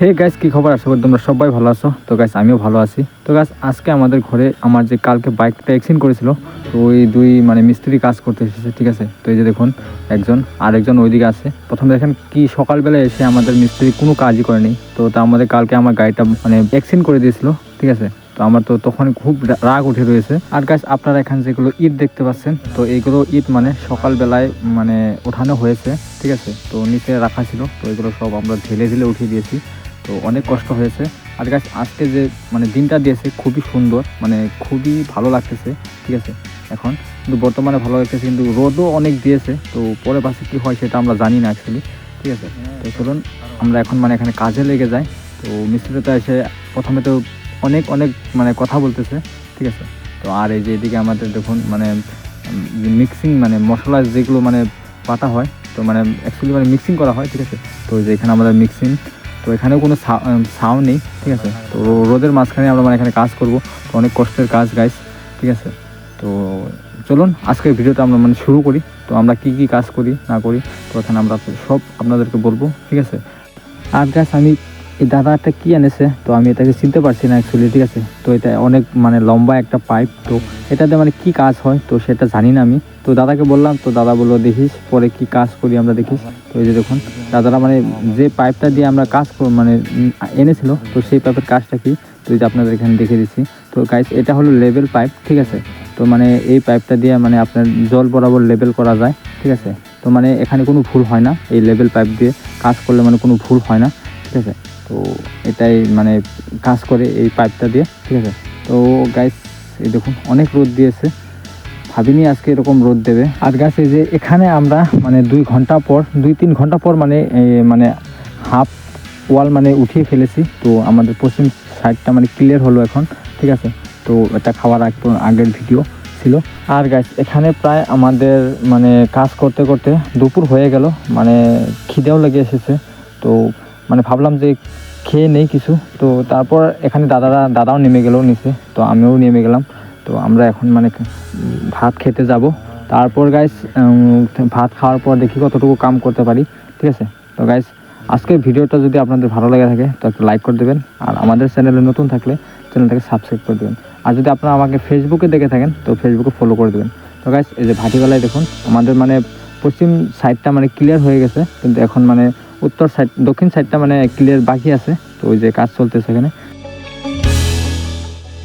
Hey guys কি খবর? আশা করি তোমরা সবাই ভালো আছো। তো গাইস আমিও ভালো আছি। তো গাইস আজকে আমাদের ঘরে আমার যে কালকে বাইকটা অ্যাক্সিডেন্ট করেছিল, তো ওই দুই মানে মিস্ত্রি কাজ করতে এসেছে, ঠিক আছে? তো এই যে দেখুন, একজন আর একজন ওইদিকে আছে। প্রথমে দেখেন কি সকালবেলা এসে আমাদের মিস্ত্রি কোনো কাজই করেনি। তো তা আমাদের কালকে আমার গাড়িটা মানে অ্যাক্সিডেন্ট করে দিয়েছিল, ঠিক আছে? তো আমার তো তখন খুব রাগ উঠে রয়েছে। আর গাছ আপনারা এখানে যেগুলো ইট দেখতে পাচ্ছেন, তো এইগুলো ইট মানে সকালবেলায় মানে ওঠানো হয়েছে, ঠিক আছে? তো নিচে রাখা ছিল, তো এগুলো সব আমরা ঢেলে ঢেলে উঠিয়ে দিয়েছি। তো অনেক কষ্ট হয়েছে। আর গাছ আজকে যে মানে দিনটা দিয়েছে খুবই সুন্দর মানে খুবই ভালো লাগতেছে, ঠিক আছে? এখন কিন্তু বর্তমানে ভালো লাগতেছে, কিন্তু রোদও অনেক দিয়েছে, তো পরে পাশে কী হয় সেটা আমরা জানি না অ্যাকচুয়ালি ঠিক আছে? তো চলুন, আমরা এখন মানে এখানে কাজে লেগে যাই। তো মিস্ত্রিটা এসে প্রথমে তো অনেক অনেক মানে কথা বলতেছে, ঠিক আছে? তো আর এই যে এদিকে আমাদের দেখুন মানে মিক্সিং মানে মশলা যেগুলো মানে পাতা হয়, তো মানে অ্যাকচুয়ালি মানে মিক্সিং করা হয়, ঠিক আছে? তো যে এখানে আমাদের মিক্সিং তো এখানেও কোনো সাউন্ড নেই, ঠিক আছে? তো রোদের মাঝখানে আমরা মানে এখানে কাজ করব। তো অনেক কষ্টের কাজ গাইস ঠিক আছে? তো চলুন, আজকের ভিডিওটা আমরা মানে শুরু করি। তো আমরা কি কি কাজ করি, না করি, তো এখানে আমরা সব আপনাদেরকে বলব, ঠিক আছে? আর গাছ আমি এই দাদাটা কি এনেছে? তো আমি এটাকে চিনতে পারছি না অ্যাকচুয়ালি ঠিক আছে? তো এটা অনেক মানে লম্বা একটা পাইপ তো এটাতে মানে কি কাজ হয়? তো সেটা জানি না আমি। তো দাদাকে বললাম, তো দাদা বলল, দেখিস, পরে কি কাজ করি আমরা দেখিস। তো এই যে দেখুন, দাদারা মানে যে পাইপটা দিয়ে আমরা কাজ মানে এনেছিল, তো সেই পাইপের কাজটা কি? তো এই যে আপনাদের এখানে দেখে দিচ্ছি। তো গাইস এটা হলো লেভেল পাইপ ঠিক আছে? তো মানে এই পাইপটা দিয়ে মানে আপনার জল বরাবর লেভেল করা যায়, ঠিক আছে? তো মানে এখানে কোনো ভুল হয় না, এই লেভেল পাইপ দিয়ে কাজ করলে মানে কোনো ভুল হয় না, ঠিক আছে? তো এটাই মানে কাজ করে এই পাইপটা দিয়ে, ঠিক আছে? তো গাইস এই দেখুন, অনেক রোদ দিয়েছে। ভাবিনি আজকে এরকম রোদ দেবে। আর গাছ এই যে এখানে আমরা মানে দুই ঘণ্টা পর, দুই তিন ঘণ্টা পর মানে মানে হাফ ওয়াল মানে উঠিয়ে ফেলেছি। তো আমাদের পশ্চিম সাইডটা মানে ক্লিয়ার হলো এখন, ঠিক আছে? তো এটা খাওয়ার আগ, আগের ভিডিও ছিল। আর গাছ এখানে প্রায় আমাদের মানে কাজ করতে করতে দুপুর হয়ে গেল। মানে খিদেও লেগে এসেছে। তো মানে ভাবলাম যে খেয়ে নেই কিছু। তো তারপর এখানে দাদারা, দাদাও নেমে গেল নিচে। তো আমিও নেমে গেলাম। তো আমরা এখন মানে ভাত খেতে যাব। তারপর গাইস ভাত খাওয়ার পর দেখি কতটুকু কাম করতে পারি। ঠিক আছে? তো গাইস আজকের ভিডিওটা যদি আপনাদের ভালো লেগে থাকে, তো একটা লাইক করে দেবেন। আর আমাদের চ্যানেলে নতুন থাকলে চ্যানেলটাকে সাবস্ক্রাইব করে দেবেন। আর যদি আপনারা আমাকে ফেসবুকে দেখে থাকেন, তো ফেসবুকে ফলো করে দেবেন। তো গাইস এই যে ভাটিবেলায় দেখুন, আমাদের মানে পশ্চিম সাইডটা মানে ক্লিয়ার হয়ে গেছে। কিন্তু এখন মানে উত্তর সাইড দক্ষিণ সাইডটা মানে ক্লিয়ার বাকি আছে। তো ওই যে কাজ চলতেছে এখানে।